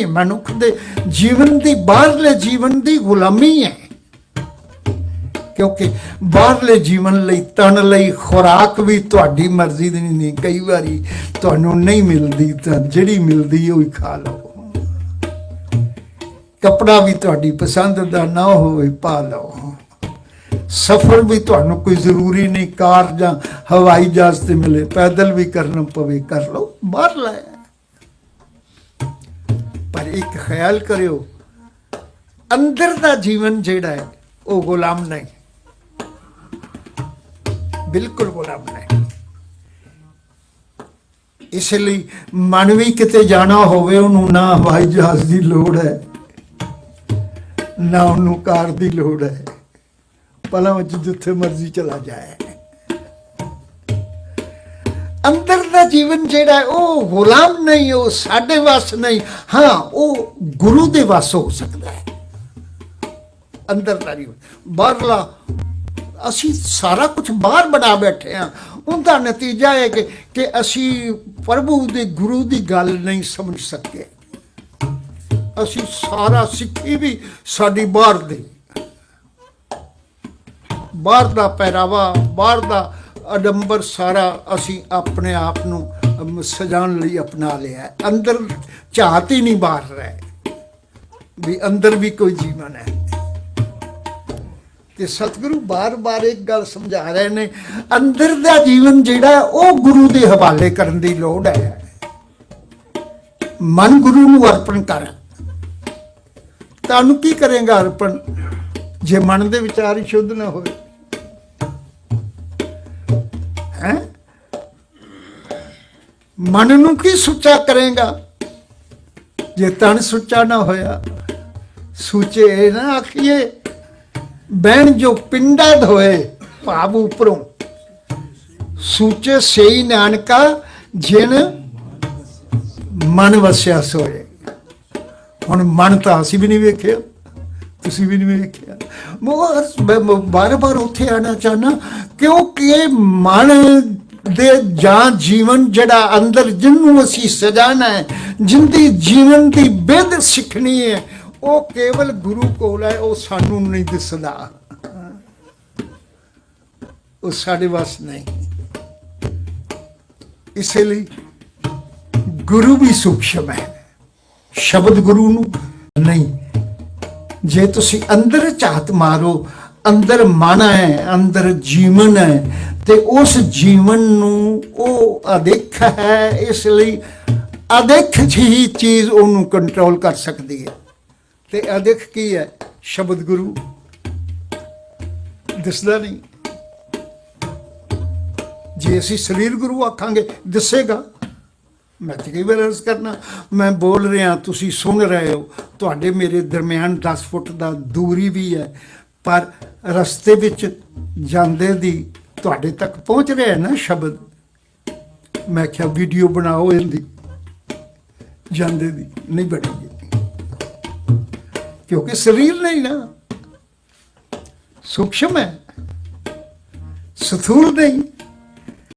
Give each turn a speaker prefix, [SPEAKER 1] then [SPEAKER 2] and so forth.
[SPEAKER 1] ਇਹ ਮਨੁੱਖ ਦੇ ਜੀਵਨ ਦੀ, ਬਾਹਰਲੇ ਜੀਵਨ ਦੀ ਗੁਲਾਮੀ ਹੈ। ਕਿਉਂਕਿ ਬਾਹਰਲੇ ਜੀਵਨ ਲਈ ਤਨ ਲਈ ਖੁਰਾਕ ਵੀ ਤੁਹਾਡੀ ਮਰਜ਼ੀ ਦੀ ਨਹੀਂ ਕਈ ਵਾਰੀ ਤੁਹਾਨੂੰ ਨਹੀਂ ਮਿਲਦੀ ਤਾਂ ਜਿਹੜੀ ਮਿਲਦੀ ਉਹ ਹੀ ਖਾ ਲਓ। ਕਪੜਾ ਵੀ ਤੁਹਾਡੀ ਪਸੰਦ ਦਾ ਨਾ ਹੋਵੇ, ਪਾ ਲਓ। ਸਫ਼ਰ ਵੀ ਤੁਹਾਨੂੰ ਕੋਈ ਜ਼ਰੂਰੀ ਨਹੀਂ, ਕਾਰ ਜਾਂ ਹਵਾਈ ਜਹਾਜ਼ ਤੇ ਮਿਲੇ, ਪੈਦਲ ਵੀ ਕਰਨਾ ਪਵੇ, ਕਰ ਲਓ। ਬਾਹਰ ਲੈ ਇੱਕ ਖਿਆਲ ਕਰਿਓ, ਅੰਦਰ ਦਾ ਜੀਵਨ ਜਿਹੜਾ ਹੈ, ਉਹ ਗੁਲਾਮ ਨਹੀਂ। ਬਿਲਕੁਲ ਗੁਲਾਮ ਨਹੀਂ। ਇਸ ਲਈ ਮਨ ਵੀ ਕਿਤੇ ਜਾਣਾ ਹੋਵੇ, ਉਹਨੂੰ ਨਾ ਹਵਾਈ ਜਹਾਜ਼ ਦੀ ਲੋੜ ਹੈ, ਨਾ ਉਹਨੂੰ ਕਾਰ ਦੀ ਲੋੜ ਹੈ। ਪਲਾਂ ਵਿੱਚ ਜਿੱਥੇ ਮਰਜ਼ੀ ਚਲਾ ਜਾਏ। ਅੰਦਰ ਜੀਵਨ ਜਿਹੜਾ ਉਹ ਗੁਲਾਮ ਨਹੀਂ, ਉਹ ਸਾਡੇ ਵੱਸ ਨਹੀਂ। ਹਾਂ, ਉਹ ਗੁਰੂ ਦੇ ਵੱਸ ਹੋ ਸਕਦਾ ਹੈ। ਅੰਦਰ ਦਾ ਬਾਹਰਲਾ, ਅਸੀਂ ਸਾਰਾ ਕੁਝ ਬਾਹਰ ਬਣਾ ਬੈਠੇ ਆ ਉਹਦਾ ਨਤੀਜਾ ਹੈ ਕਿ ਕਿ ਅਸੀਂ ਪ੍ਰਭੂ ਦੇ ਗੁਰੂ ਦੀ ਗੱਲ ਨਹੀਂ ਸਮਝ ਸਕੇ। ਅਸੀਂ ਸਾਰਾ ਸਿੱਖੀ ਵੀ ਸਾਡੀ ਬਾਹਰ ਦੀ। ਬਾਹਰ ਦਾ ਪਹਿਰਾਵਾ, ਬਾਹਰ ਦਾ ਅਡੰਬਰ ਸਾਰਾ ਅਸੀਂ ਆਪਣੇ ਆਪ ਨੂੰ ਅਮ, ਸਜਾਉਣ ਲਈ ਅਪਣਾ ਲਿਆ ਅੰਦਰ ਝਾਤ ਹੀ ਨਹੀਂ ਬਾਹਰ ਰਹਿ। ਵੀ ਅੰਦਰ ਵੀ ਕੋਈ ਜੀਵਨ ਹੈ। ਤੇ ਸਤਿਗੁਰੂ ਬਾਰ-ਬਾਰ ਇੱਕ ਗੱਲ ਸਮਝਾ ਰਹੇ ਨੇ ਅੰਦਰ ਦਾ ਜੀਵਨ ਜਿਹੜਾ ਉਹ ਗੁਰੂ ਦੇ ਹਵਾਲੇ ਕਰਨ ਦੀ ਲੋੜ ਹੈ। ਮਨ ਗੁਰੂ ਨੂੰ ਅਰਪਣ ਕਰ। ਤੁਹਾਨੂੰ ਕੀ ਕਰੇਗਾ ਅਰਪਣ? ਜੇ ਮਨ ਦੇ ਵਿਚਾਰ ਸ਼ੁੱਧ ਨਾ ਹੋਵੇ। ਮਨ ਨੂੰ ਕੀ ਸੁੱਚਾ ਕਰੇਗਾ? ਜੇ ਤਨ ਸੁੱਚਾ ਨਾ ਹੋਇਆ, ਸੂਚੇ ਇਹ ਨਾ ਆਖੀਏ, ਬਹਿਣ ਜੋ ਪਿੰਡਾ ਧੋਏ ਭਾਵ ਉਪਰੋਂ। ਸੂਚੇ ਸਈ ਨਾਨਕਾ, ਜਿਨ ਮਨ ਵਸਿਆ ਸੋਏ। ਹੁਣ ਮਨ ਤਾਂ ਅਸੀਂ ਵੀ ਨਹੀਂ ਵੇਖਿਆ, ਤੁਸੀਂ ਵੀ ਨਹੀਂ ਵੇਖਿਆ। ਮੈਂ ਬਾਰ-ਬਾਰ ਉੱਥੇ ਆਣਾ ਚਾਹਨਾ ਕਿਉਂਕਿ ਇਹ ਮਨ ਦੇ ਜਾਂ ਜੀਵਨ ਜਿਹੜਾ ਅੰਦਰ ਜਿਹਨੂੰ ਅਸੀਂ ਸਜਾਣਾ ਹੈ, ਜਿੰਦੀ ਜੀਵਨ ਦੀ ਬਿੰਦ ਸਿੱਖਣੀ ਹੈ, ਉਹ ਕੇਵਲ ਗੁਰੂ ਕੋਲ ਹੈ, ਉਹ ਸਾਨੂੰ ਨਹੀਂ ਦਿਸਦਾ। ਉਹ ਸਾਡੇ ਵਾਸ ਨਹੀਂ। ਇਸੇ ਲਈ ਗੁਰੂ ਵੀ ਸੂਖਸ਼ਮ ਹੈ। ਸ਼ਬਦ ਗੁਰੂ ਨੂੰ ਨਹੀਂ। ਜੇ ਤੁਸੀਂ ਅੰਦਰ ਝਾਤ ਮਾਰੋ ਅੰਦਰ ਮਨ ਹੈ, ਅੰਦਰ ਜੀਵਨ ਹੈ, ਤੇ ਉਸ ਜੀਵਨ ਨੂੰ ਉਹ ਅਦੇਖ ਹੈ, ਇਸ ਲਈ ਅਦੇਖ ਜਿਹੀ ਚੀਜ਼ ਉਹਨੂੰ ਕੰਟਰੋਲ ਕਰ ਸਕਦੀ ਹੈ। ਤੇ ਅਦੇਖ ਕੀ ਹੈ? ਸ਼ਬਦ ਗੁਰੂ। ਦਿਸਦਾ ਨਹੀਂ। ਜੇ ਅਸੀਂ ਸਰੀਰ ਗੁਰੂ ਆਖਾਂਗੇ, ਦਿਸੇਗਾ। ਮੈਂ ਤੇ ਕਈ ਵਾਰ ਅਰਜ਼ ਕਰਨਾ, ਮੈਂ ਬੋਲ ਰਿਹਾ, ਤੁਸੀਂ ਸੁਣ ਰਹੇ ਹੋ, ਤੁਹਾਡੇ ਮੇਰੇ ਦਰਮਿਆਨ 10 ਫੁੱਟ ਦਾ ਦੂਰੀ ਵੀ ਹੈ। ਪਰ ਰਸਤੇ ਵਿੱਚ ਜਾਂਦੇ ਦੀ ਤੁਹਾਡੇ ਤੱਕ ਪਹੁੰਚ ਰਿਹਾ ਨਾ ਸ਼ਬਦ? ਮੈਂ ਕਿਹਾ, ਵੀਡੀਓ ਬਣਾਓ ਇਹਦੀ। ਜਾਂਦੇ ਦੀ ਨਹੀਂ ਬਣੇਗੀ ਕਿਉਂਕਿ ਸਰੀਰ ਨਹੀਂ ਨਾ। ਸੂਖਸ਼ਮ ਹੈ। ਸਥੂਲ ਨਹੀਂ।